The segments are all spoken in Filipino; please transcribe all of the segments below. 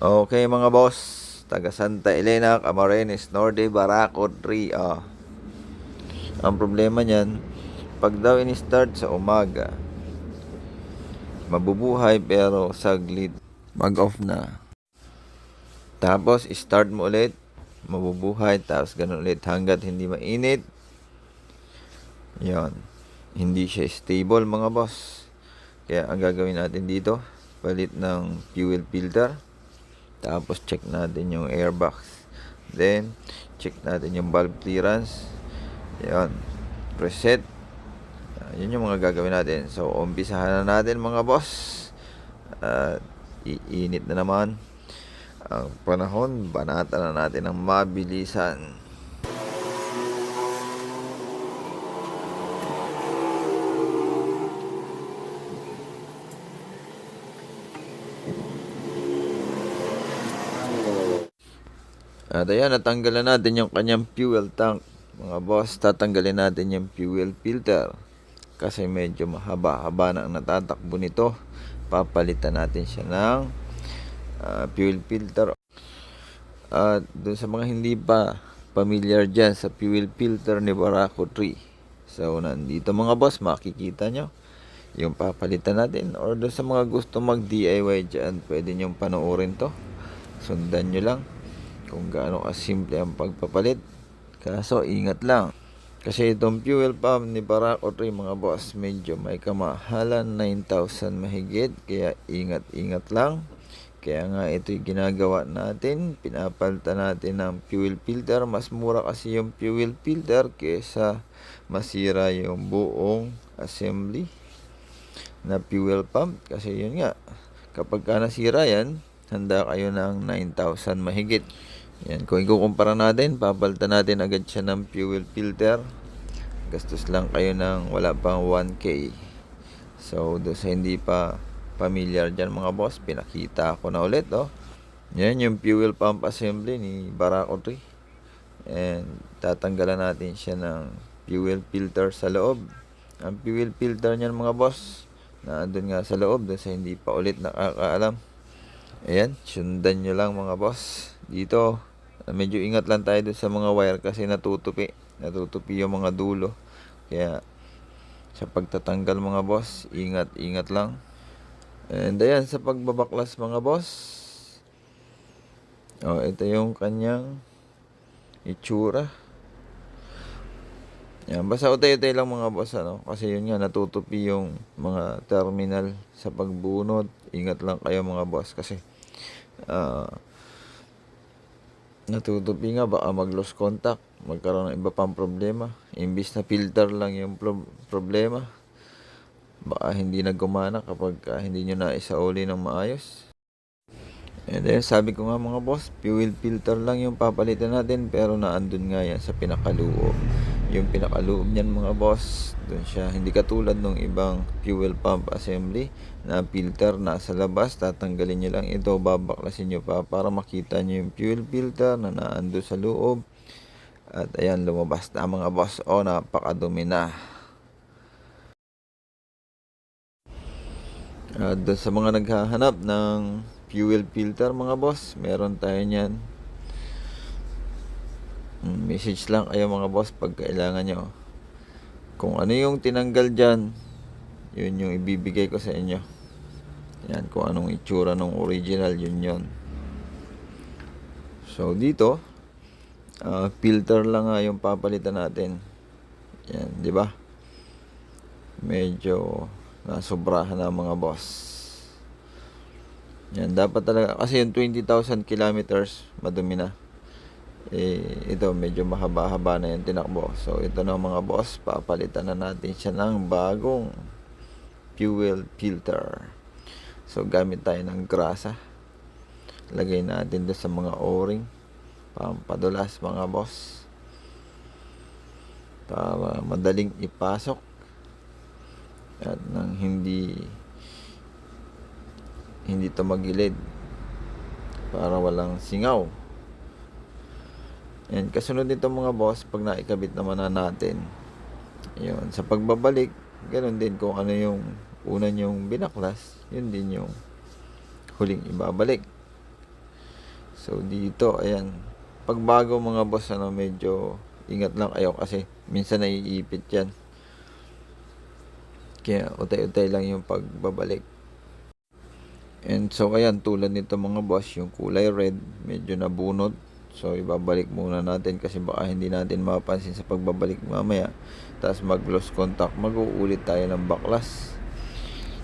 Okay mga boss, taga Santa Elena, Camarines Norte, Baraco 3. Ah. Ang problema niyan, pag daw ini-start sa umaga, mabubuhay pero saglit mag-off na. Tapos start mo ulit, mabubuhay tapos ganun ulit hanggat hindi mainit. Yon. Hindi siya stable mga boss. Kaya ang gagawin natin dito, palit ng fuel filter. Tapos check natin yung airbox. Then check natin yung valve clearance. Yan. Preset. Ah, yun yung mga gagawin natin. So umpisahan na natin mga boss. At iinit na naman ang panahon. Banata na natin ng mabilisan. At ayan, natanggalan natin yung kanyang fuel tank. Mga boss, tatanggalin natin yung fuel filter. Kasi medyo mahaba-haba na natatakbo nito. Papalitan natin siya ng ah, fuel filter. At dun sa mga hindi pa familiar dyan sa fuel filter ni Barako 3. So, nandito mga boss, makikita nyo yung papalitan natin. Or dun sa mga gusto mag DIY dyan, pwede nyo panoorin to. Sundan nyo lang kung gaano kasimple ang pagpapalit. Kaso ingat lang. Kasi itong fuel pump ni Barako 3 mga boss, medyo may kamahalan 9,000 mahigit. Kaya ingat-ingat lang. Kaya nga ito'y ginagawa natin. Pinapalitan natin ng fuel filter. Mas mura kasi yung fuel filter kesa masira yung buong assembly na fuel pump. Kasi yun nga, kapag ka nasira yan, handa kayo ng 9,000 mahigit. Yan, kung ikukumpara natin, papalitan natin agad siya ng fuel filter. Gastos lang kayo ng wala pang 1K. So, do sa hindi pa familiar dyan mga boss, pinakita ko na ulit, oh. Yan yung fuel pump assembly ni Barako 3. And tatanggalan natin siya ng fuel filter sa loob. Ang fuel filter niyan mga boss, na andun nga sa loob, doon sa hindi pa ulit nakakaalam. Ayan, sundan nyo lang mga boss. Dito, medyo ingat lang tayo sa mga wire kasi natutupi. Natutupi yung mga dulo. Kaya, sa pagtatanggal mga boss, ingat, ingat lang. And ayan, sa pagbabaklas mga boss. Oh, ito yung kanyang itsura. Yan, basta utay-utay lang mga boss ano kasi yun nga natutupi yung mga terminal sa pagbunot. Ingat lang kayo mga boss kasi ah natutupi nga baka mag-lost contact, magkaroon ng iba pang problema. Imbis na filter lang yung pro- problema, baka hindi na gumana kapag ah, hindi nyo na isauli ng maayos. And then, sabi ko nga mga boss, fuel filter lang yung papalitan natin pero naandun nga yan sa pinakaloob. Yung pinakaloob niyan mga boss, doon siya. Hindi katulad ng ibang fuel pump assembly na filter nasa labas, tatanggalin nyo lang ito, babaklasin nyo pa para makita nyo yung fuel filter na naandun sa loob. At ayan, lumabas na mga boss. O, napakadumi na. At sa mga naghahanap ng fuel filter mga boss, meron tayo niyan. Mm, Message lang kayo mga boss pag kailangan nyo. Kung ano yung tinanggal dyan, yun yung ibibigay ko sa inyo. Yan, kung anong itsura ng original, yun yun. So, dito, ah, filter lang nga yung papalitan natin. Yan, di ba? Medyo nasobrahan na mga boss. Yan, dapat talaga, kasi yung 20,000 kilometers, madumi na. Eh, ito, medyo mahaba-haba na yung tinakbo. So, ito na mga boss, papalitan na natin siya ng bagong fuel filter. So, gamit tayo ng grasa. Lagay natin doon sa mga o-ring. Pampadulas mga boss. Para madaling ipasok. At nang hindi hindi to magilid para walang singaw. Yan, kasunod nito mga boss, pag naikabit naman na natin, yun, sa pagbabalik, ganun din kung ano yung una yung binaklas, yun din yung huling ibabalik. So dito, ayan. Pagbago mga boss, ano, medyo ingat lang kayo kasi minsan naiipit yan. Kaya utay-utay lang yung pagbabalik. And so ayan, tulad nito mga boss, yung kulay red, medyo nabunot. So ibabalik muna natin kasi baka hindi natin mapapansin sa pagbabalik mamaya. Tapos mag lost contact, mag-uulit tayo ng baklas.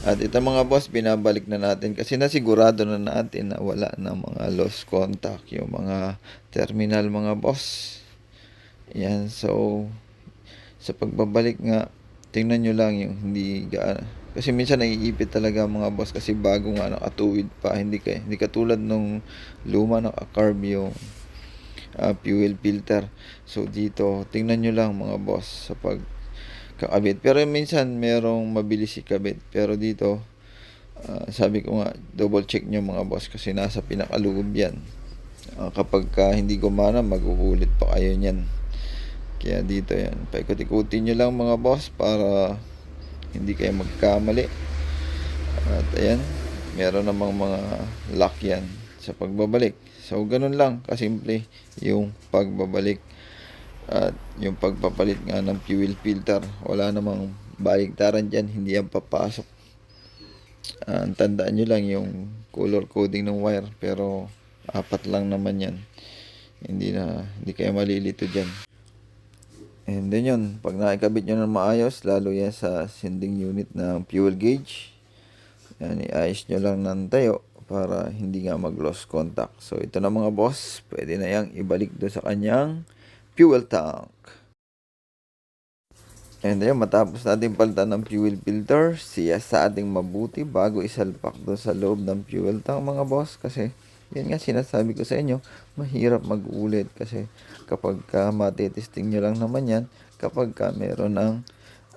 At ito mga boss, binabalik na natin kasi nasigurado na natin na wala na mga lost contact, yung mga terminal mga boss. Yan, so sa pagbabalik nga, tingnan nyo lang yung hindi gaano. Kasi minsan naiipit talaga mga boss kasi bago nga nakatuwid pa, hindi ka hindi katulad nung luma naka-carb yung ah, fuel filter. So dito, tingnan nyo lang mga boss sa pag kakabit. Pero minsan merong mabilis ikabit. Pero dito, ah, sabi ko nga, double check nyo mga boss kasi nasa pinakaloob yan. Ah, kapag ka hindi gumana, mag-uulit pa kayo niyan. Kaya dito yan, paikot-ikutin nyo lang mga boss para hindi kayo magkamali. At ayan, meron namang mga lock yan sa pagbabalik. So, ganun lang kasimple yung pagbabalik at yung pagpapalit nga ng fuel filter. Wala namang baligtaran dyan, hindi yan papasok. Ang tandaan nyo lang yung color coding ng wire pero apat lang naman yan. Hindi na, hindi kayo malilito dyan. And then yun, pag nakikabit nyo ng maayos, lalo yan sa sending unit ng fuel gauge, yan, iayos nyo lang ng tayo para hindi nga mag-lost contact. So, ito na mga boss, pwede na yang ibalik do sa kanyang fuel tank. And ayun, matapos natin palitan ng fuel filter, siya sa ating mabuti bago isalpak do sa loob ng fuel tank mga boss kasi yan nga sinasabi ko sa inyo, mahirap mag-ulit kasi kapag ka matitesting nyo lang naman yan, kapag ka meron ng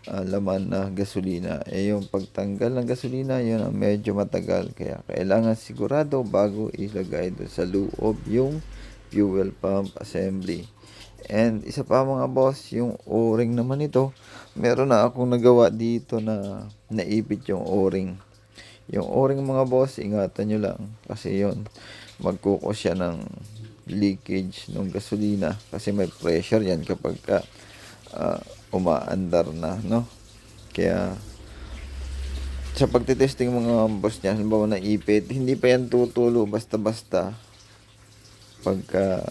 ah, laman na gasolina. Eh yung pagtanggal ng gasolina, yun ang medyo matagal. Kaya kailangan sigurado bago ilagay doon sa loob yung fuel pump assembly. And isa pa mga boss, yung o-ring naman ito, meron na akong nagawa dito na naipit yung o-ring. Yung o-ring mga boss, ingatan nyo lang. Kasi yon magkukos siya ng leakage ng gasolina. Kasi may pressure yan kapag ka, ah, umaandar na, no? Kaya, sa pagtitesting mga boss niya, halimbawa na ipit, hindi pa yan tutulo basta-basta pagka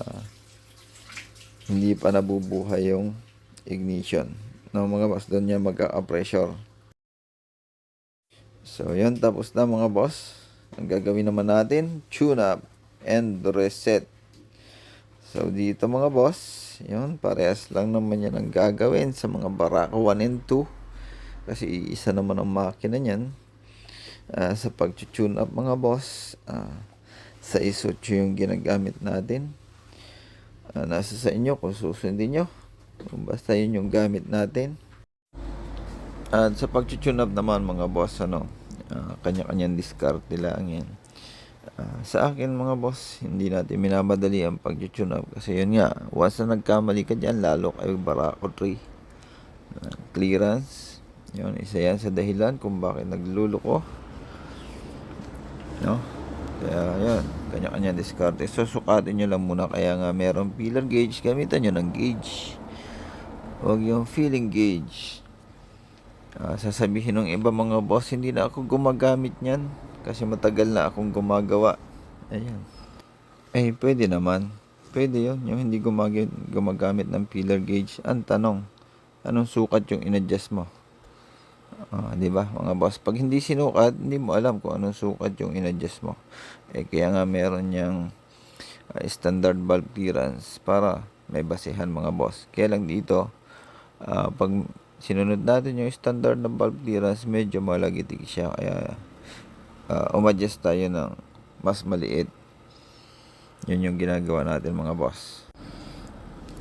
hindi pa nabubuhay yung ignition. No, mga boss, doon niya magka-pressure. So, yun. Tapos na mga boss. Ang gagawin naman natin, tune up and reset. So, dito mga boss, yun, parehas lang naman yan ang gagawin sa mga Barako 1 and 2. Kasi isa naman ang makina niyan. Ah, sa pag-tune up mga boss, ah, sa isotso yung ginagamit natin. Ah, nasa sa inyo kung susundin nyo. Basta yun yung gamit natin. At sa pag-tune up naman mga boss, ano, ah, kanya-kanyang diskarte lang yan. Ah, sa akin mga boss, hindi natin minamadali ang pag-tune up kasi yun nga, once na nagkamali ka dyan, lalo kayo barako 3. Ah, clearance, yun, isa yan sa dahilan kung bakit nagluluko. No? Kaya yan, kanya-kanya diskarte. So, sukatin nyo lang muna. Kaya nga, merong pillar gauge, gamitan nyo ng gauge. Huwag yung feeling gauge. Ah, sasabihin ng iba mga boss, hindi na ako gumagamit niyan kasi matagal na akong gumagawa. Ayan. Eh, pwede naman. Pwede yon yung hindi gumagit, gumagamit ng pillar gauge. Ang tanong, anong sukat yung inadjust mo? Ah, 'di ba? Mga boss, pag hindi sinukat, hindi mo alam kung anong sukat yung inadjust mo. Eh kaya nga meron niyang ah, standard valve clearance para may basehan mga boss. Kaya lang dito, ah, pag sinunod natin yung standard na valve clearance, medyo malagitik siya. Kaya uh, umadjust tayo ng mas maliit. Yun yung ginagawa natin mga boss.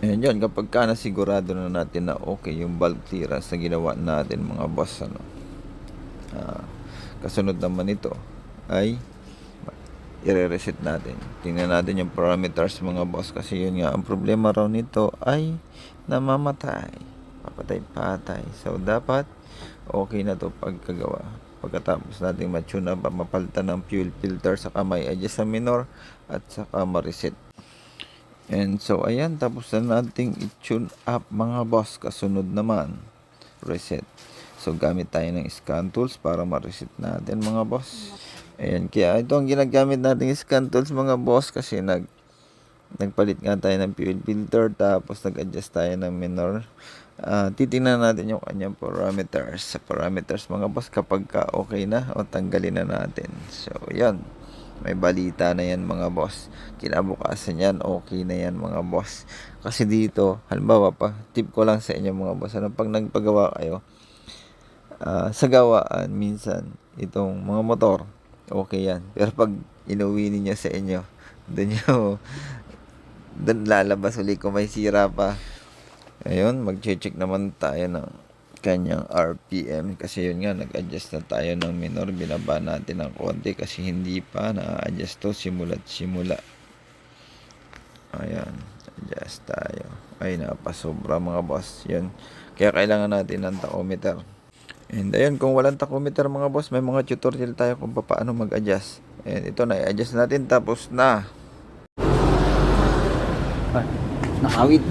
Ayan yun, kapag ka nasigurado na natin na okay yung valve clearance na ginawa natin mga boss, ano, ah, kasunod naman ito ay i-reset natin. Tingnan natin yung parameters mga boss kasi yun nga, ang problema raw nito ay namamatay. Papatay-patay. So, dapat okay na to pagkagawa. Pagkatapos nating matune up mapalitan ng fuel filter saka may adjust sa minor at saka ma-reset. And so ayan tapos na nating i-tune up mga boss. Kasunod naman reset. So gamit tayo ng scan tools para ma-reset natin mga boss. Ayan kaya ito ang ginagamit nating scan tools mga boss kasi nag nagpalit nga tayo ng fuel filter tapos nag-adjust tayo ng minor Ah, titingnan natin yung kanyang parameters. Sa parameters mga boss kapag ka okay na o tanggalin na natin. So yan. May balita na yan mga boss. Kinabukasan yan okay na yan mga boss. Kasi dito halimbawa pa tip ko lang sa inyo mga boss ano pag nagpagawa kayo ah, sa gawaan minsan itong mga motor okay yan. Pero pag inuwi ninyo sa inyo doon nyo doon lalabas uli kung may sira pa ayun mag-check naman tayo ng kanyang RPM kasi yun nga nag-adjust na tayo ng minor. Binaba natin ng konti kasi hindi pa na-adjust to. Simula't simula. Ayan adjust tayo. Ay napasobra mga boss. Yun. Kaya kailangan natin ng tachometer. And ayun kung walang tachometer mga boss may mga tutorial tayo kung paano mag-adjust. And ito na i-adjust natin. Tapos na. Ay, nakawit.